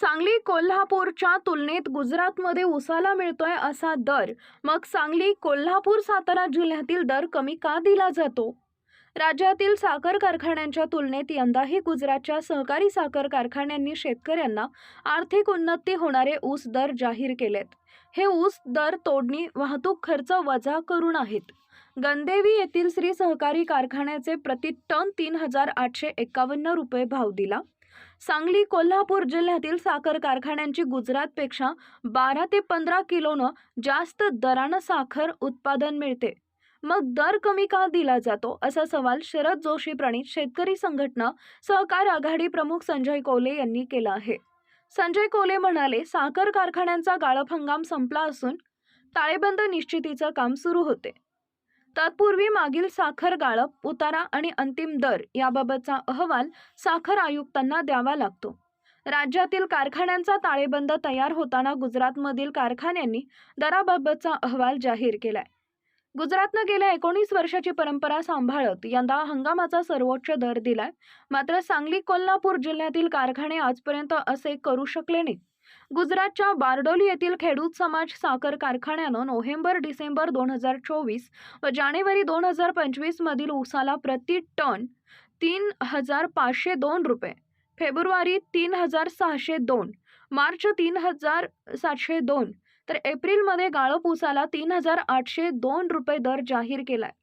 सांगली कोल्हापूरच्या तुलनेत गुजरातमध्ये उसाला मिळतोय असा दर. मग सांगली कोल्हापूर सातारा जिल्ह्यातील दर कमी का दिला जातो? राज्यातील साखर कारखान्यांच्या तुलनेत यंदाही गुजरातच्या सहकारी साखर कारखान्यांनी शेतकऱ्यांना आर्थिक उन्नती होणारे ऊस दर जाहीर केलेत. हे ऊस दर तोडणी वाहतूक खर्च वजा करून आहेत. गंदेवी येथील श्री सहकारी कारखान्याचे प्रति टन तीन हजार आठशे एकावन्न रुपये भाव दिला. सांगली कोल्हापूर जिल्ह्यातील साखर कारखान्यांची गुजरातपेक्षा बारा ते पंधरा किलोनं जास्त दरानं साखर उत्पादन मिळते. मग दर कमी का दिला जातो? असा सवाल शरद जोशी प्रणित शेतकरी संघटना सहकार आघाडी प्रमुख संजय कोले यांनी केला आहे. संजय कोले म्हणाले साखर कारखान्यांचा गाळप हंगाम संपला असून ताळेबंद निश्चितीचं काम सुरू होते. तत्पूर्वी मागील साखर गाळप उतारा आणि अंतिम दर याबाबतचा अहवाल साखर आयुक्तांना द्यावा लागतो. राज्यातील कारखान्यांचा ताळेबंद तयार होताना गुजरातमधील कारखान्यांनी दराबाबतचा अहवाल जाहीर केलाय. गुजरातनं गेल्या एकोणीस वर्षाची परंपरा सांभाळत यंदा हंगामाचा सर्वोच्च दर दिलाय. मात्र सांगली कोल्हापूर जिल्ह्यातील कारखाने आजपर्यंत असे करू शकले नाहीत. गुजरातच्या बारडोली येथील खेडूत समाज साखर कारखान्यानं नोव्हेंबर डिसेंबर दोन हजार चोवीस व जानेवारी दोन हजार पंचवीसमधील ऊसाला प्रति टन तीन हजार पाचशे दोन रुपये फेब्रुवारी तीन हजार सहाशे दोन मार्च तीन हजार सातशे दोन तर एप्रिलमध्ये गाळप ऊसाला तीन हजार आठशे दोन रुपये दर जाहीर केला आहे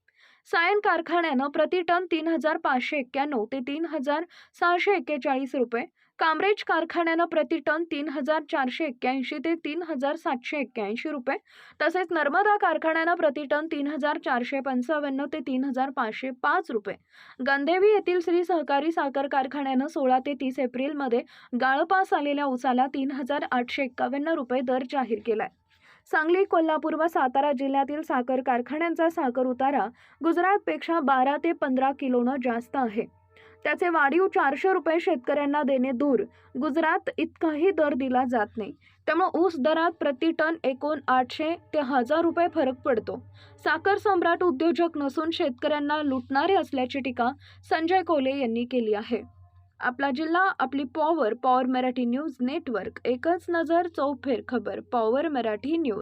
सायन कारखान्यानं प्रति टन तीन हजार पाचशे एक्क्याण्णव ते तीन हजार सहाशे एक्केचाळीस रुपये कामरेज कारखान्यानं प्रति टन तीन हजार चारशे एक्क्याऐंशी ते तीन हजार सातशे एक्क्याऐंशी रुपये तसेच नर्मदा कारखान्यानं प्रति टन तीन हजार चारशे पंचावन्न ते तीन हजार पाचशे पाच रुपये. गंदेवी येथील श्री सहकारी साखर कारखान्यानं सोळा ते तीस एप्रिलमध्ये गाळपास आलेल्या उसाला तीन हजार आठशे एक्कावन्न रुपये दर जाहीर केलाय. सांगली कोल्हापूर व सातारा जिल्ह्यातील साखर कारखान्यांचा साखर उतारा गुजरातपेक्षा बारा ते पंधरा किलोनं जास्त आहे. त्याचे वाढीव चारशे रुपये शेतकऱ्यांना देणे दूर. गुजरात इतकाही दर दिला जात नाही. त्यामुळे ऊस दरात प्रति टन एकूण आठशे ते हजार रुपये फरक पडतो. साखर सम्राट उद्योजक नसून शेतकऱ्यांना लुटणारे असल्याची टीका संजय कोले यांनी केली आहे. आपला जिल्हा आपली power power Marathi news network एकच नजर चौफेर खबर. Power Marathi news